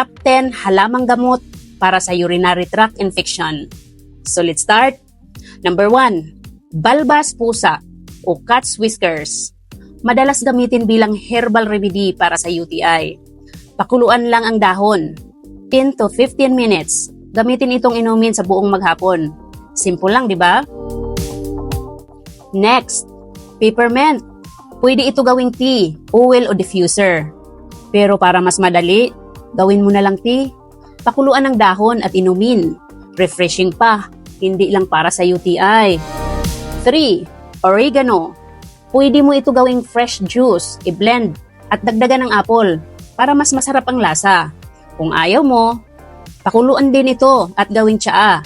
top 10 halamang gamot para sa urinary tract infection. So let's start. Number 1, balbas pusa o cat's whiskers. Madalas gamitin bilang herbal remedy para sa UTI. Pakuluan lang ang dahon. 10 to 15 minutes. Gamitin itong inumin sa buong maghapon. Simple lang, di ba? Next, peppermint. Pwede ito gawing tea, oil o diffuser. Pero para mas madali, gawin mo na lang tea. Pakuluan ng dahon at inumin. Refreshing pa, hindi lang para sa UTI. 3. Oregano. Pwede mo ito gawing fresh juice, i-blend, at dagdagan ng apple para mas masarap ang lasa. Kung ayaw mo, pakuluan din ito at gawing tsaa.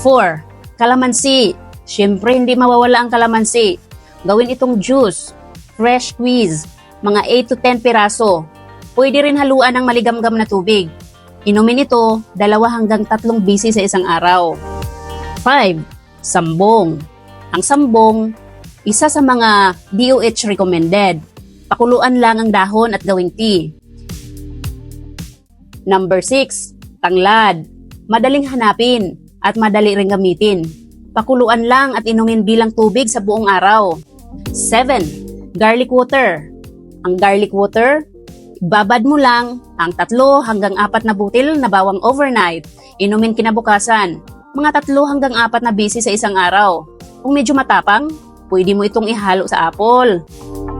4. Kalamansi. Siyempre, hindi mawawala ang kalamansi. Gawin itong juice, fresh squeeze, mga 8 to 10 piraso. Pwede rin haluan ng maligamgam na tubig. Inumin ito dalawa hanggang tatlong bisi sa isang araw. 5. Sambong. Ang sambong, isa sa mga DOH recommended. Pakuluan lang ang dahon at gawing tea. Number 6. Tanglad. Madaling hanapin at madali ring gamitin. Pakuluan lang at inumin bilang tubig sa buong araw. 7. Garlic water. Ang garlic water, babad mo lang ang tatlo hanggang apat na butil na bawang overnight. Inumin kinabukasan. Mga tatlo hanggang apat na bisi sa isang araw. Kung medyo matapang, pwede mo itong ihalo sa apple.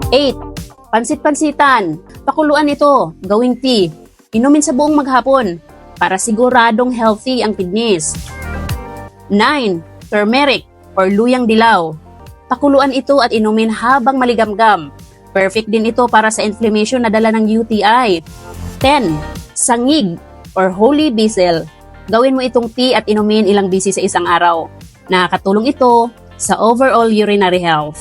8. Pansit-pansitan. Pakuluan ito, gawing tea. Inumin sa buong maghapon para siguradong healthy ang kidneys. 9. Turmeric or luyang dilaw. Pakuluan ito at inumin habang maligamgam. Perfect din ito para sa inflammation na dala ng UTI. 10. Sangig or holy basil. Gawin mo itong tea at inumin ilang bisi sa isang araw. Nakakatulong ito sa overall urinary health.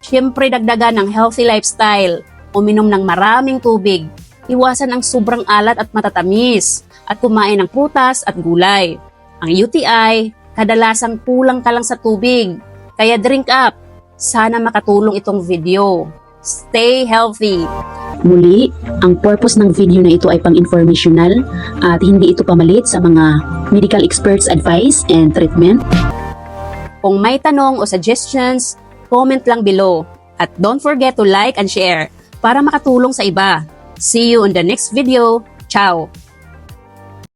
Siyempre dagdagan ng healthy lifestyle. Uminom ng maraming tubig. Iwasan ang sobrang alat at matatamis. At kumain ng prutas at gulay. Ang UTI, kadalasang kulang ka lang sa tubig. Kaya drink up. Sana makatulong itong video. Stay healthy. Muli, ang purpose ng video na ito ay pang-informational at hindi ito pamalit sa mga medical experts advice and treatment. Kung may tanong o suggestions, comment lang below. At don't forget to like and share para makatulong sa iba. See you on the next video. Ciao!